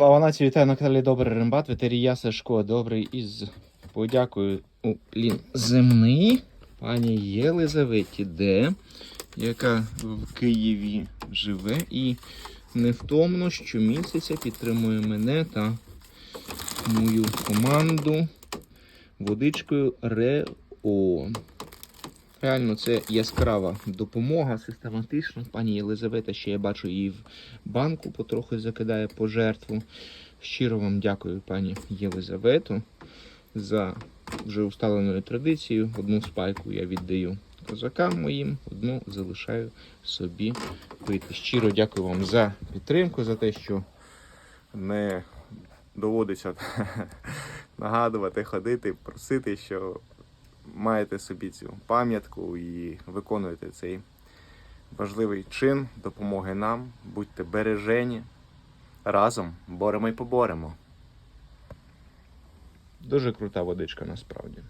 Слава нації, вітаю на каналі Добрий Рембат, ветерія Сашко, добрий із подякою у Лін земний пані Єлизаветі Д, яка в Києві живе і невтомно щомісяця підтримує мене та мою команду водичкою РЕО. Реально, це яскрава допомога систематична. Пані Єлизавета, ще я бачу її в банку, потрохи закидає пожертву. Щиро вам дякую, пані Єлизавету, за вже усталеною традицією. Одну спайку я віддаю козакам моїм, одну залишаю собі пити. Щиро дякую вам за підтримку, за те, що не доводиться нагадувати, ходити, просити, що маєте собі цю пам'ятку і виконуєте цей важливий чин допомоги нам. Будьте бережені. Разом боремо і поборемо. дуже крута водичка насправді.